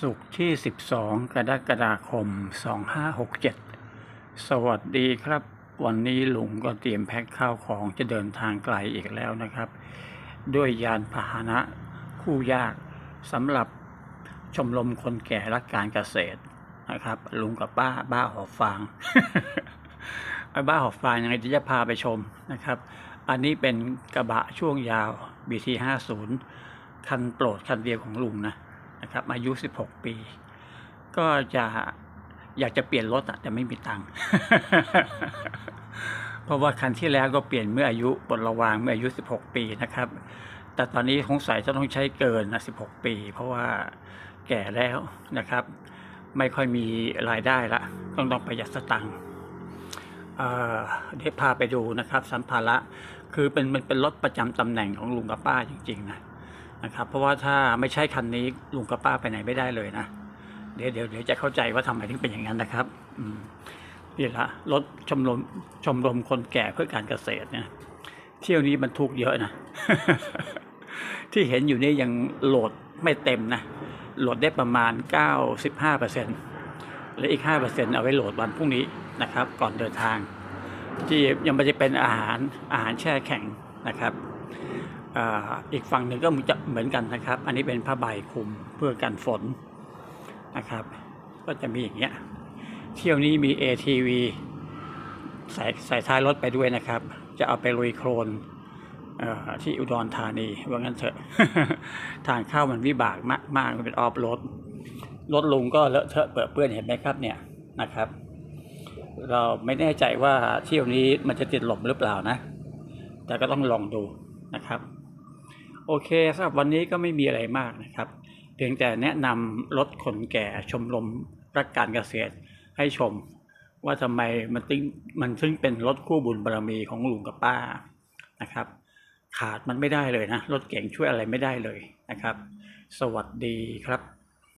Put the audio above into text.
ศุกร์ที่ 12 กรกฎาคม 2567 สวัสดีครับ วันนี้ลุงก็เตรียมแพ็คข้าวของจะเดินทางไกลอีกแล้วนะครับ ด้วยยานพาหนะคู่ยากสำหรับชมรมคนแก่รักการเกษตรนะครับ ลุงกับป้าบ้าหอบฟางไอ้บ้าหอบฟางยังไงจะพาไปชมนะครับ อันนี้เป็นกระบะช่วงยาว BT 50 คันโปรดคันเดียวของลุงนะ นะครับอายุ 16 ปี ก็จะอยากจะเปลี่ยนรถอะแต่ไม่มีตังค์เพราะว่าคันที่แล้วก็เปลี่ยนเมื่ออายุปลดระวางเมื่ออายุ 16 ปีนะครับ แต่ตอนนี้สงสัยจะต้องใช้เกินนะ16 ปี เพราะว่าแก่แล้วนะครับ ไม่ค่อยมีรายได้ละต้องต้องประหยัดสตังค์เอ่อเดี๋ยวพาไปดูนะครับ สัมภาระคือเป็นมันเป็นรถประจำตำแหน่งของลุงกับป้าจริง ๆ นะ นะครับ เพราะว่าถ้าไม่ใช่คันนี้ลุงกับป้าไปไหนไม่ได้เลยนะเดี๋ยวเดี๋ยวเดี๋ยวจะเข้าใจว่าทำไมถึงเป็นอย่างนั้นนะครับนี่ละรถชมรมชมรมคนแก่เพื่อการเกษตรเนี่ยเที่ยวนี้บรรทุกเยอะนะที่เห็นอยู่นี่ยังโหลดไม่เต็มนะโหลดได้ประมาณ 95เปอร์เซ็นต์และอีก5เปอร์เซ็นต์เอาไว้โหลดวันพรุ่งนี้นะครับ ก่อนเดินทาง ที่ยังไม่จะเป็นอาหารอาหารแช่แข็งนะครับ อีกฝั่งหนึ่งก็จะเหมือนกันนะครับ อันนี้เป็นผ้าใบคลุมเพื่อกันฝนนะครับ ก็จะมีอย่างเงี้ย เที่ยวนี้มี ATV ใส่ใส่ท้ายรถไปด้วยนะครับ จะเอาไปลุยโคลนที่อุดรธานีว่างั้นเถอะ ทางเข้ามันวิบากมากมากมันเป็นออฟโรดรถลุงก็เลอะเทอะเปื้อนเปื้อนเห็นไหมครับเนี่ยนะครับ เราไม่แน่ใจว่าเที่ยวนี้มันจะติดลมหรือเปล่านะ แต่ก็ต้องลองดูนะครับ โอเคสำหรับวันนี้ก็ไม่มีอะไรมากนะครับ เพียงแต่แนะนำรถขนแก่ชมรมรักการเกษตรให้ชม ว่าทำไมมันติ้งมันซึ่งเป็นรถคู่บุญบารมีของลุงกับป้านะครับ ขาดมันไม่ได้เลยนะ รถเก่งช่วยอะไรไม่ได้เลยนะครับ สวัสดีครับ